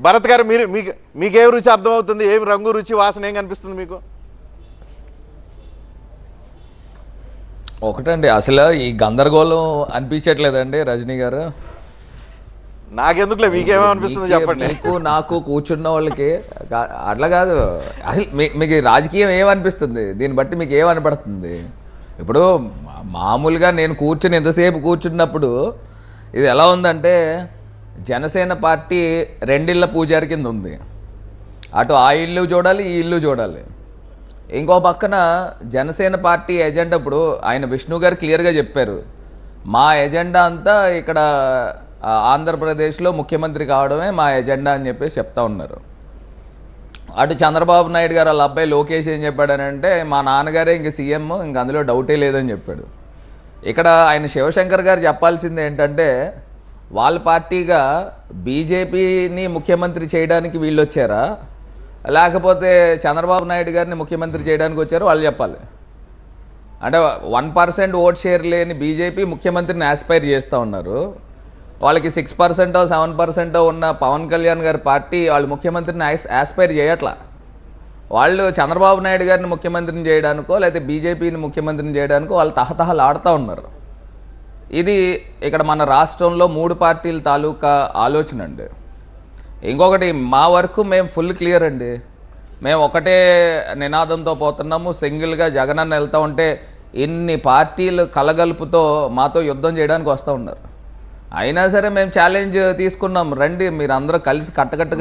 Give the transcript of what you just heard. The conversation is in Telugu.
భరత్ గారు మీరు మీకు మీకేం రుచి అర్థమవుతుంది? ఏం రంగు రుచి వాసన ఏం కనిపిస్తుంది మీకు? ఒకటండి అసలు ఈ గందరగోళం అనిపించట్లేదండి రజనీ గారు. నాకెందుకులే మీకేమనిపిస్తుంది మీకే- చెప్పండి. మీకు నాకు కూర్చున్న వాళ్ళకి అట్లా కాదు. అసలు మీకు రాజకీయం ఏమనిపిస్తుంది దీన్ని బట్టి మీకు ఏమనిపడుతుంది ఇప్పుడు మామూలుగా నేను కూర్చుని ఎంతసేపు కూర్చున్నప్పుడు ఇది ఎలా ఉందంటే జనసేన పార్టీ రెండిళ్ళ పూజారి కింద ఉంది. అటు ఆ ఇల్లు చూడాలి ఈ ఇల్లు చూడాలి. ఇంకో పక్కన జనసేన పార్టీ ఎజెండా ఇప్పుడు ఆయన విష్ణు గారు క్లియర్గా చెప్పారు. మా ఎజెండా అంతా ఇక్కడ ఆంధ్రప్రదేశ్లో ముఖ్యమంత్రి కావడమే మా ఎజెండా అని చెప్పేసి చెప్తా ఉన్నారు. అటు చంద్రబాబు నాయుడు గారు వాళ్ళ అబ్బాయి లోకేష్ ఏం చెప్పాడనంటే మా నాన్నగారే ఇంక సీఎం ఇంక అందులో డౌటే లేదని చెప్పాడు. ఇక్కడ ఆయన శివశంకర్ గారు చెప్పాల్సింది ఏంటంటే వాళ్ళ పార్టీగా బీజేపీని ముఖ్యమంత్రి చేయడానికి వీళ్ళు వచ్చారా? లేకపోతే చంద్రబాబు నాయుడు గారిని ముఖ్యమంత్రి చేయడానికి వచ్చారో వాళ్ళు చెప్పాలి. అంటే వన్ పర్సెంట్ ఓట్ షేర్ లేని బీజేపీ ముఖ్యమంత్రిని ఆస్పైర్ చేస్తూ ఉన్నారు. వాళ్ళకి సిక్స్ పర్సెంటో సెవెన్ పర్సెంటో ఉన్న పవన్ కళ్యాణ్ గారి పార్టీ వాళ్ళు ముఖ్యమంత్రిని ఆస్పైర్ చేయట్లా. వాళ్ళు చంద్రబాబు నాయుడు గారిని ముఖ్యమంత్రిని చేయడానికో లేకపోతే బీజేపీని ముఖ్యమంత్రిని చేయడానికో వాళ్ళు తహతహలు ఆడుతూ ఉన్నారు. ఇది ఇక్కడ మన రాష్ట్రంలో మూడు పార్టీల తాలూకా ఆలోచన అండి. ఇంకొకటి మా వరకు మేము ఫుల్ క్లియర్ అండి. మేము ఒకటే నినాదంతో పోతున్నాము సింగిల్గా జగనన్న వెళ్తూ ఉంటే ఇన్ని పార్టీలు కలగలుపుతో మాతో యుద్ధం చేయడానికి వస్తూ ఉన్నారు. అయినా సరే మేము ఛాలెంజ్ తీసుకున్నాం రండి మీరు అందరూ కలిసి కట్టకట్టుగా